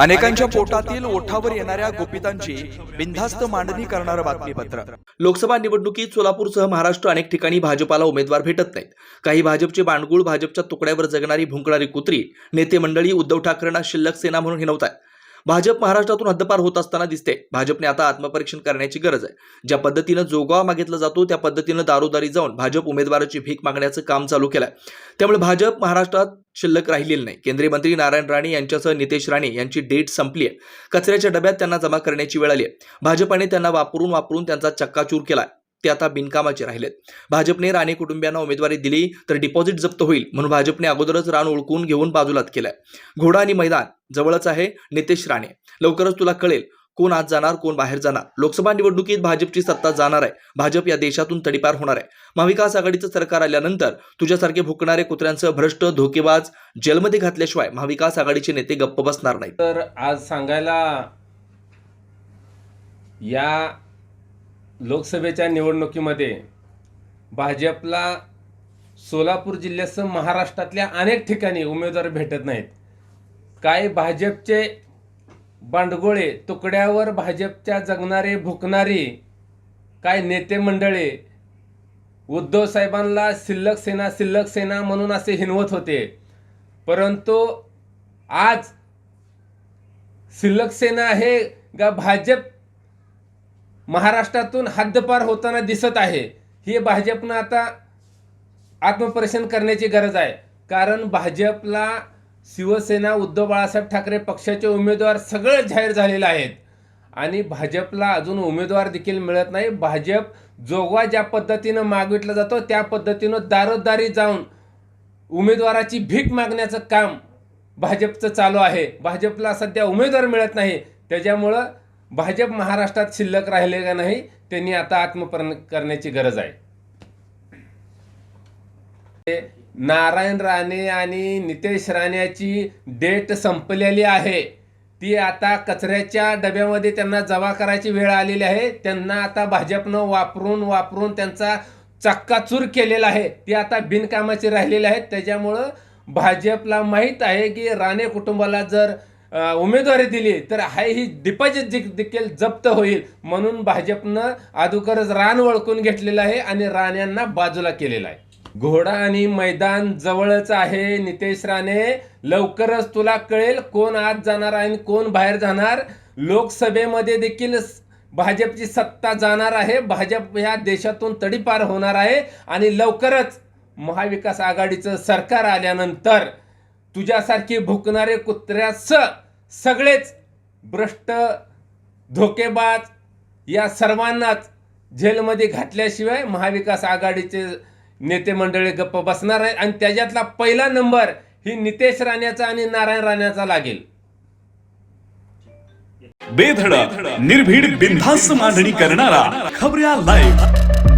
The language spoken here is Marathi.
अनेकांच्या पोटातील ओठावर येणाऱ्या गोपितांची बिनधास्त मांडणी करणारं बातमीपत्र. लोकसभा निवडणुकीत सोलापूरसह महाराष्ट्र अनेक ठिकाणी भाजपाला उमेदवार भेटत नाहीत. काही भाजपचे बांडगुळ भाजपच्या तुकड्यावर जगणारी भुंकणारी कुत्री नेते मंडळी उद्धव ठाकरेंना शिल्लक सेना म्हणून हिनवत आहे भाजप महाराष्ट्रातून हद्दपार होत असताना दिसते. भाजपने आता आत्मपरीक्षण करण्याची गरज आहे. ज्या पद्धतीनं जोगावा मागितला जातो त्या पद्धतीनं दारोदारी जाऊन भाजप उमेदवाराची भीक मागण्याचं काम चालू केलंय. त्यामुळे भाजप महाराष्ट्रात शिल्लक राहिलेली नाही. केंद्रीय मंत्री नारायण राणे यांच्यासह नितेश राणे यांची डेट संपली आहे. कचऱ्याच्या डब्यात त्यांना जमा करण्याची वेळ आली आहे. भाजपाने त्यांना वापरून वापरून त्यांचा चक्काचूर केलाय. ते आता बिनकामाचे राहिलेत. भाजपने राणे कुटुंबियांना उमेदवारी दिली तर डिपॉझिट जप्त होईल म्हणून भाजपने अगोदरच रान ओळखून घेऊन बाजूलात केलंय. घोडा आणि मैदान जवळच आहे नितेश राणे. लवकरच तुला कळेल कोण आज जाणार कोण बाहेर जाणार. लोकसभा निवडणुकीत भाजपची सत्ता जाणार आहे. भाजप या देशातून तडीपार होणार आहे. महाविकास आघाडीचं सरकार आल्यानंतर तुझ्यासारखे भुकणारे कुत्र्यांचं भ्रष्ट धोकेबाज जेलमध्ये घातल्याशिवाय महाविकास आघाडीचे नेते गप्प बसणार नाही तर आज सांगायला या लोकसभेच्या निवडणुकीमध्ये भाजपला सोलापूर जिल्ह्यासह महाराष्ट्रातल्या अनेक ठिकाणी उमेदवार भेटत नाहीत. काही भाजपचे बांडगोळे तुकड्यावर भाजपच्या जगणारे भुकणारी काय नेते मंडळे उद्धव साहेबांना शिल्लक सेना शिल्लक सेना म्हणून असे हिनवत होते. परंतु आज शिल्लक सेना हे गा भाजप महाराष्ट्रातून हद्दपार होताना दिसत आहे. हे भाजपनं आता आत्मपरीक्षण करण्याची गरज आहे. कारण भाजपला शिवसेना उद्धव बाळासाहेब ठाकरे पक्षाचे उमेदवार सगळे जाहीर झालेले आहेत. आणि भाजपला अजून उमेदवार देखील मिळत नाही. भाजप जोगवा ज्या पद्धतीनं मागविटला जातो त्या पद्धतीनं दारोदारी जाऊन उमेदवाराची भीक मागण्याचं काम भाजपचं चालू आहे. भाजपला सध्या उमेदवार मिळत नाही. त्याच्यामुळं भाजप महाराष्ट्रात शिल्लक राहिले का नाही त्यांनी आता आत्मपरण करण्याची गरज आहे. नारायण राणे आणि नितेश राणेची डेट संपलेली आहे. ती आता कचऱ्याच्या डब्यामध्ये त्यांना जमा करायची वेळ आलेली आहे. त्यांना आता भाजपनं वापरून वापरून त्यांचा चक्काचूर केलेला आहे. ती आता बिनकामाची राहिलेली आहेत त्याच्यामुळं भाजपला माहीत आहे की राणे कुटुंबाला जर उमेदवारी दिली तर हाय ही डिपॉझिट देखील जप्त होईल म्हणून भाजपनं अगोदरच रान वळकून घेतलेलं आहे आणि राण्यांना बाजूला केलेला आहे. घोडा आणि मैदान जवळच आहे नितेश राणे. लवकरच तुला कळेल कोण आत जाणार आणि कोण बाहेर जाणार. लोकसभेमध्ये देखील भाजपची सत्ता जाणार आहे. भाजप या देशातून तडीपार होणार आहे आणि लवकरच महाविकास आघाडीचं सरकार आल्यानंतर तुझ्यासारखे भुकणारे कुत्र्यास सगळेच भ्रष्ट धोकेबाज या सर्वांनाच जेलमध्ये घातल्याशिवाय महाविकास आघाडीचे नेते मंडळी गप्प बसणार आहे आणि त्याच्यातला पहिला नंबर ही नितेश राण्याचा आणि नारायण राण्याचा लागेल. बेधडक निर्भीड बिनधास्त मांडणी करणारा खबऱ्या लाईव्ह